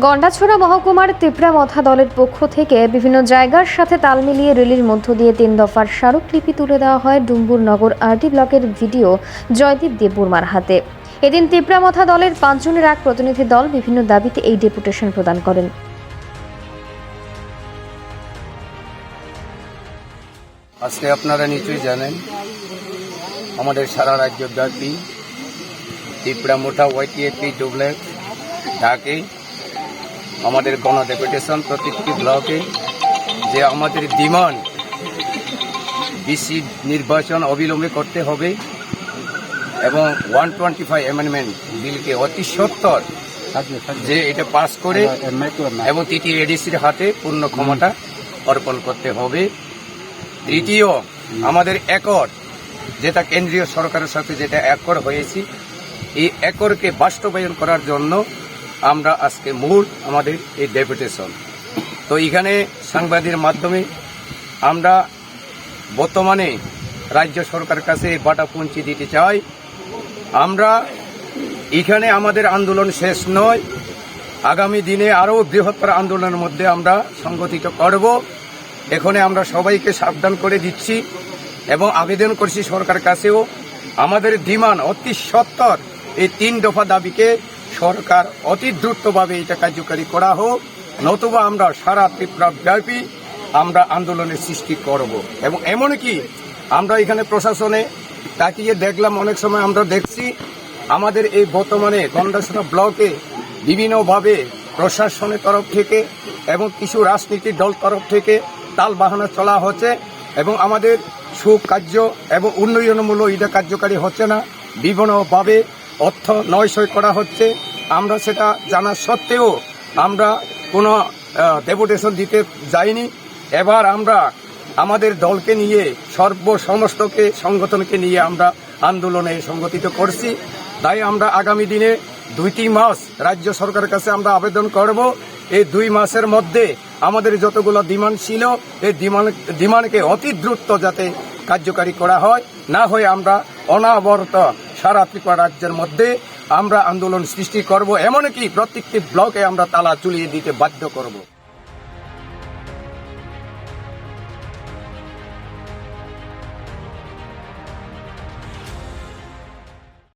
গন্ডাছড়া মহকুমার তিপ্রামথা দলের পক্ষ থেকে বিভিন্ন জায়গার সাথে তাল মিলিয়ে রেলির মধ্য দিয়ে তিন দফার স্মারকলিপি তুলে দেওয়া হয় ডুম্বুর নগর আরটি ব্লকের ভিডিও জয়দীপ দেববর্মার হাতে। এদিন তিপ্রামথা দলের পাঁচজনের এক প্রতিনিধি দল বিভিন্ন দাবিতে এই ডেপুটেশন প্রদান করেন। আজকে আপনারা নিশ্চয়ই জানেন, আমাদের সারা রাজ্যব্যাপী ত্রিপুরা মোটা ওয়াইটিএপি ডুবলেক ঢাকে আমাদের গণ ডেপুটেশন প্রত্যেকটি ব্লকে যে আমাদের ডিমান্ড বিসি নির্বাচন অবিলম্বে করতে হবে এবং ওয়ান টোয়েন্টি ফাইভ অ্যামেন্ডমেন্ট বিলকে অতি সত্তর যে এটা পাস করে এবং তৃতীয় এডিসির হাতে পূর্ণ ক্ষমতা অর্পণ করতে হবে। তৃতীয় আমাদের একর যেটা কেন্দ্রীয় সরকারের সাথে যেটা একর হয়েছি এই একরকে বাস্তবায়ন করার জন্য আমরা আজকে মূল আমাদের এই ডেপুটেশন। তো এখানে সাংবাদিকের মাধ্যমে আমরা বর্তমানে রাজ্য সরকারের কাছে বাটা পৌঁছে দিতে চাই। আমরা এখানে আমাদের আন্দোলন শেষ নয়। আগামী দিনে আরও বৃহত্তর আন্দোলনের মধ্যে আমরা সংগঠিত করব। এখানে আমরা সবাইকে সাবধান করে দিচ্ছি এবং আবেদন করছি সরকার কাছেও। আমাদের ডিমান্ড অতি সত্তর এই তিন দফা দাবিকে সরকার অতি দ্রুতভাবে এটা কার্যকারী করা হোক, নতুবা আমরা সারা ত্রিপুরা ব্যাপী আমরা আন্দোলনের সৃষ্টি করব। এবং এমনকি আমরা এখানে প্রশাসনে তাকিয়ে দেখলাম, অনেক সময় আমরা দেখছি আমাদের এই বর্তমানে গন্ডাসনা ব্লকে বিভিন্নভাবে প্রশাসনের তরফ থেকে এবং কিছু রাজনীতির দল তরফ থেকে তাল বাহানা চলা হচ্ছে এবং আমাদের সুকার্য এবং উন্নয়নমূলক এটা কার্যকারী হচ্ছে না। বিভিন্নভাবে অর্থ নয়সয় করা হচ্ছে। আমরা সেটা জানা সত্ত্বেও আমরা কোনো ডেপুটেশন দিতে যাইনি। এবার আমরা আমাদের দলকে নিয়ে সর্ব সমস্তকে সংগঠনকে নিয়ে আমরা আন্দোলনে সংগঠিত করছি। তাই আমরা আগামী দিনে দুইটি মাস রাজ্য সরকারের কাছে আমরা আবেদন করব। এই দুই মাসের মধ্যে আমাদের যতগুলো ডিমান্ড ছিল, এই ডিমান্ড, ডিমান্ডকে অতি দ্রুত যাতে কার্যকারী করা হয়। না হয়ে আমরা অনাবরত সারা ত্রিপুরা রাজ্যের মধ্যে আমরা আন্দোলন সৃষ্টি করব। এমনকি প্রত্যেকটি ব্লকে আমরা তালা চুলিয়ে দিতে বাধ্য করব।